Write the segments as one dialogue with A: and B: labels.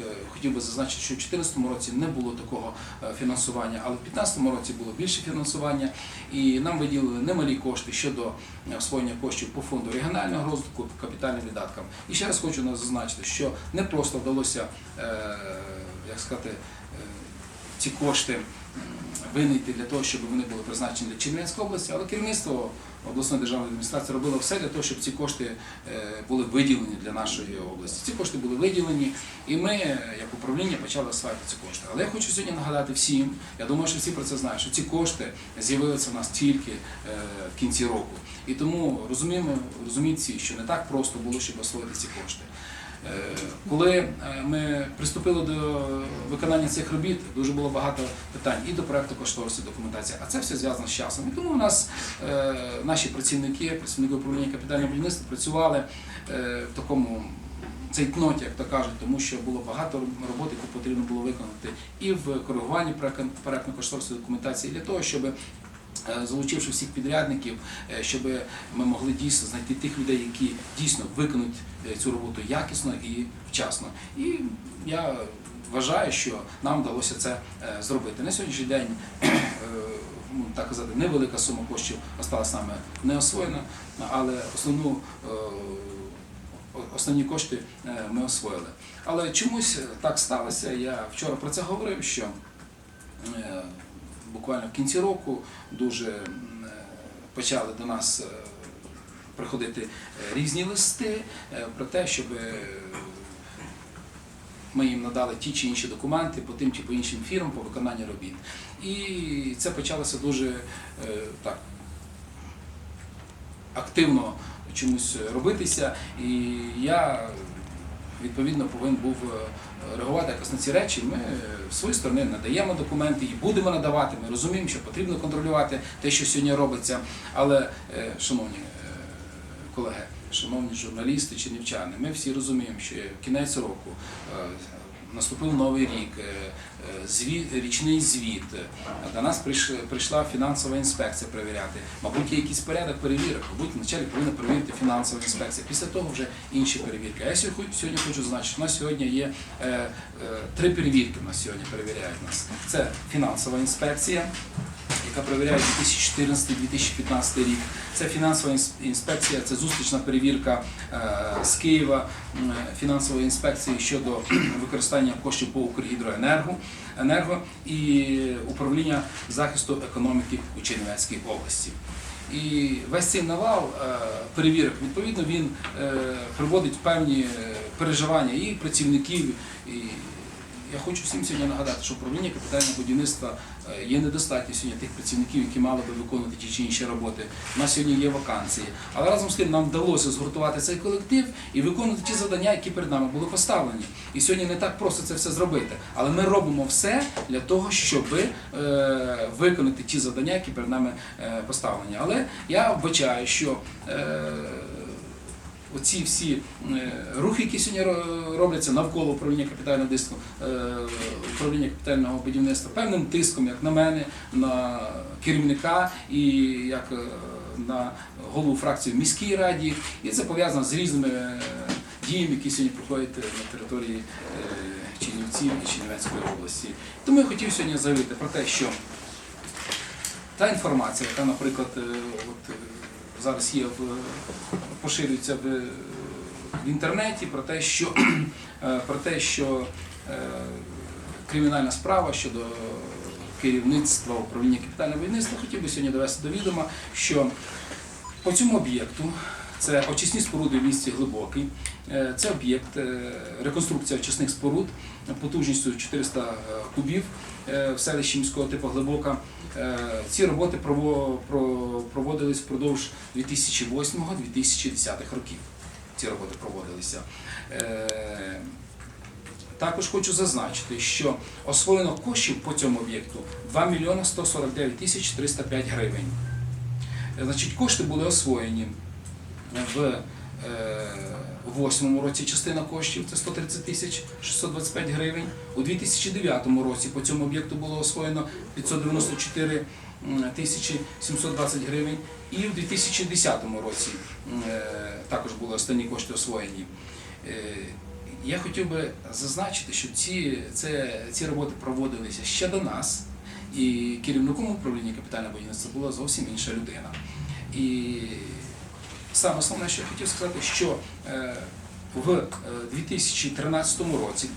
A: е, хотів би зазначити, що в 2014 році не було такого е, фінансування, але в 2015 році було більше фінансування, і нам виділили немалі кошти щодо е, освоєння коштів по фонду регіонального розвитку, капітальним видаткам. І ще раз хочу зазначити, що не просто вдалося, як сказати, ці кошти винайти для того, щоб вони були призначені для Чернівецької області, але керівництво обласної державної адміністрації робило все для того, щоб ці кошти е, були виділені для нашої області. Ці кошти були виділені, і ми, е, як управління, почали осваювати ці кошти. Але я хочу сьогодні нагадати всім, я думаю, що всі про це знають, що ці кошти з'явилися в нас тільки е, в кінці року. І тому розуміємо, розуміть всі, що не так просто було, щоб освоїти ці кошти. Е, Коли е, ми приступили до виконання цих робіт, дуже було багато питань і до проекту кошторису, документації, а це все зв'язано з часом. І тому у нас е, наші працівники, працівники управління капітального будівництва працювали в такому цейтноті, як то кажуть, тому що було багато роботи, яку потрібно було виконати і в коригуванні проектно кошторисної документації для того, щоб залучивши всіх підрядників, е, щоб ми могли дійсно знайти тих людей, які дійсно виконують е, цю роботу якісно і вчасно. І я вважаю, що нам вдалося це е, зробити. На сьогоднішній день, е, ну, так казати, невелика сума коштів осталась нами не освоєна, але основну. е, Основні кошти е, ми освоїли. Але чомусь так сталося. Я вчора про це говорив, що е, буквально в кінці року дуже е, почали до нас е, приходити е, різні листи про те, щоб ми їм надали ті чи інші документи по тим чи по іншим фірмам по виконанню робіт. І це почалося дуже так активно чомусь робитися. І я відповідно повинен був е, реагувати якось на ці речі. Ми з своєї сторони надаємо документи і будемо надавати. Ми розуміємо, що потрібно контролювати те, що сьогодні робиться. Але, е, шановні е, колеги, шановні журналісти, чинівчани, ми всі розуміємо, що кінець року. Наступив новий рік, е, е, звіт, річний звіт. До нас прийш- прийшла фінансова інспекція перевіряти. Мабуть, є якийсь порядок перевірок. Мабуть, вначалі повинна перевірити фінансова інспекція. Після того вже інші перевірки. А я сьогодні, хочу зазначити, у нас сьогодні є е, три перевірки. У нас сьогодні перевіряють нас. Це фінансова інспекція, яка перевіряє 2014-2015 рік. Це фінансова інспекція, це зустрічна перевірка е, з Києва фінансової інспекції щодо використання коштів по Укргідроенерго енерго і управління захисту економіки у Чернівецькій області. І весь цей навал е, перевірок, відповідно, він е, приводить певні переживання і працівників. І я хочу всім сьогодні нагадати, що управління капітального будівництва е, є недостатньо сьогодні тих працівників, які мали би виконувати ті чи інші роботи. У нас сьогодні є вакансії. Але разом з тим нам вдалося згуртувати цей колектив і виконувати ті завдання, які перед нами були поставлені. І сьогодні не так просто це все зробити. Але ми робимо все для того, щоб е, виконати ті завдання, які перед нами е, поставлені. Але я вбачаю, що оці всі е, рухи, які сьогодні робляться навколо управління капітального диску, е, управління капітального будівництва, певним тиском, як на мене, на керівника і як е, на голову фракції в міській раді. І це пов'язано з різними діями, які сьогодні проходять на території Чернівців і Чернівецької області. Тому я хотів сьогодні заявити про те, що та інформація, яка, наприклад, от, зараз є в поширюється в, в інтернеті про те, що е, про те, що е, кримінальна справа щодо керівництва управління капітального будівництва, хотів би сьогодні довести до відома, що по цьому об'єкту це очисні споруди в місті Глибокий. Е, Це об'єкт е, реконструкція очисних споруд потужністю 400 кубів е, в селищі міського типу Глибока. Ці роботи проводились впродовж 2008-2010 років. Ці роботи проводилися. Також хочу зазначити, що освоєно коштів по цьому об'єкту 2 мільйони 149 тисяч 305 гривень. Значить, кошти були освоєні в е, восьмому році частина коштів це 130 тисяч 625 гривень. У 2009 році по цьому об'єкту було освоєно 594 тисячі 720 гривень. І в 2010 році е, також були останні кошти освоєні. Е, я хотів би зазначити, що ці, це, ці роботи проводилися ще до нас, і керівником управління капітального будівництва була зовсім інша людина. І саме основне, що я хотів сказати, що е, в е, 2013 році,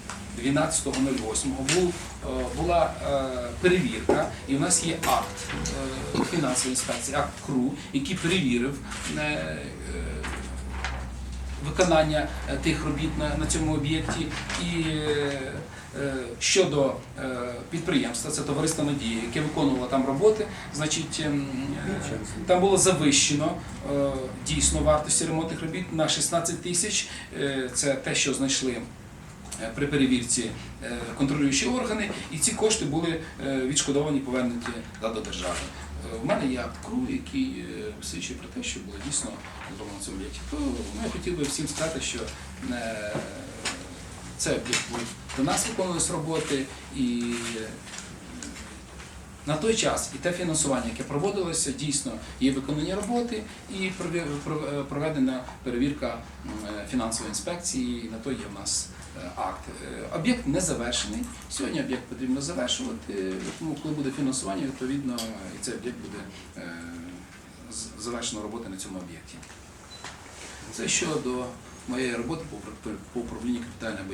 A: 12.08, був, е, була е, перевірка, і в нас є акт е, фінансової інспекції, акт КРУ, який перевірив е, е, виконання е, тих робіт на, на цьому об'єкті. І е, е, щодо е, підприємства, це товариство Надія, яке виконувало там роботи, значить ем, е, там було завищено е, дійсно вартості ремонтних робіт на 16 тисяч. Е, Це те, що знайшли. е, При перевірці е, контролюючі органи, і ці кошти були е, відшкодовані, повернуті до держави. Е, У мене є акт КРУ, який е, свідчить про те, що було дійсно зроблено цьому об'єкті. То ну, я хотів би всім сказати, що е, це до нас виконувались роботи, і е, на той час і те фінансування, яке проводилося, дійсно є виконані роботи і е, проведена перевірка е, фінансової інспекції. і На то є в нас акт. Об'єкт не завершений. Сьогодні об'єкт потрібно завершувати. Тому, коли буде фінансування, відповідно, і цей об'єкт буде завершено роботи на цьому об'єкті. Це щодо моєї роботи по управлінню капітального будівництва.